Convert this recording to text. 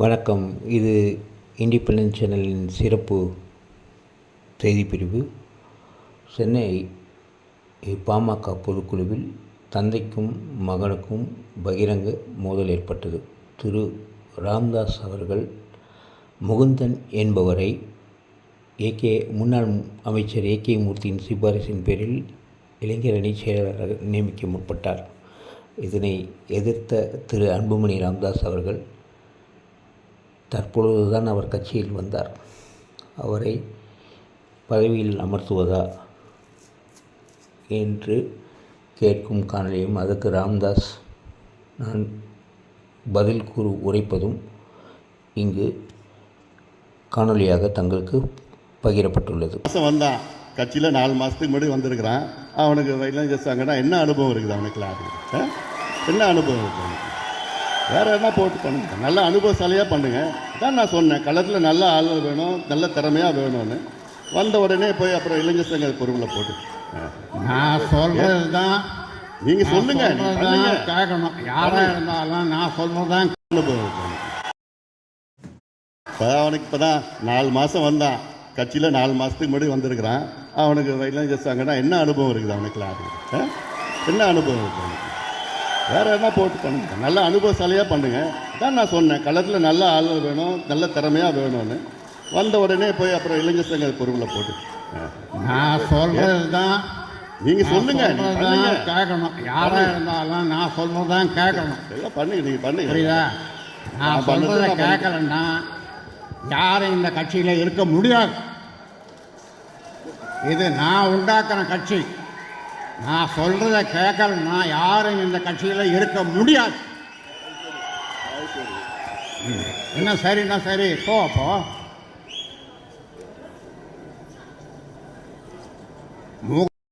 வணக்கம். இது இண்டிபெண்டன்ஸ் சேனலின் சிறப்பு செய்திப்பிரிவு சென்னை பாமக பொதுக்குழுவில் தந்தைக்கும் மகனுக்கும் பகிரங்க மோதல் ஏற்பட்டது. திரு. ராம்தாஸ் அவர்கள் முகுந்தன் என்பவரை ஏகே முன்னாள் அமைச்சர் ஏகே மூர்த்தியின் சிபாரிசின் பேரில் இளைஞர் அணி செயலாளராக நியமிக்க முற்பட்டார். இதனை எதிர்த்த திரு. அன்புமணி ராம்தாஸ் அவர்கள் தற்பொழுதுதான் அவர் கட்சியில் வந்தார். அவரை பதவியில் அமர்த்துவதா என்று கேட்கும் காணொலியும் அதற்கு ராம்தாஸ் நான் பதில் கூறு உரைப்பதும் இங்கு காணொலியாக தங்களுக்கு பகிரப்பட்டுள்ளது. வந்தான் கட்சியில் நாலு மாதத்துக்கு முன்னாடி வந்திருக்கிறான். அவனுக்கு இளைஞர் சங்கம்னா என்ன அனுபவம் இருக்குது அவனுக்குலாம் என்ன அனுபவம் இருக்குது வேற என்ன போட்டு பண்ணுங்க? நல்ல அனுபவசாலியாக பண்ணுங்க. தான் நான் சொன்னேன் களத்தில் நல்ல ஆள் வேணும் நல்ல திறமையாக வேணும்னு. வந்த உடனே போய் அப்புறம் இளைஞர் சங்க பொறுப்பில் போட்டு. நான் சொல்றது தான் நீங்க சொல்லுங்க. கேட்கணும். யாரா இருந்தாலும் நான் சொல்றது தான். இப்போ அவனுக்கு இப்போ தான் நாலு மாதம் வந்தான். கட்சியில் நாலு மாதத்துக்கு முன்னாடி வந்திருக்கிறான். அவனுக்கு இளைஞர் சங்கம்னா என்ன அனுபவம் இருக்குது அவனுக்குலாம்? என்ன அனுபவம் இருக்குது? வேற என்ன போட்டு பண்ணுங்க? நல்ல அனுபவசாலியாக பண்ணுங்க. தான் நான் சொன்னேன் களத்தில் நல்ல ஆள் வேணும் நல்ல திறமையாக வேணும்னு. வந்த உடனே போய் அப்புறம் இளைஞர் சங்க பொறுப்பில் போட்டு. நான் சொல்றது தான் நீங்க சொல்லுங்க. கேட்கணும். யாரா இருந்தாலும் நான் சொல்றது தான் கேட்கணும். எல்லாம் பண்ணுங்க நீங்க பண்ணுங்க. புரியுதா? நான் பண்ணது. கேட்கலன்னா யாரும் இந்த கட்சியில இருக்க முடியாது. இது நான் உண்டாக்குன கட்சி. நான் சொல்றத கேட்கலன்னா யாரும் இந்த கட்சியில இருக்க முடியாது ம். என்ன சரி போ அப்போ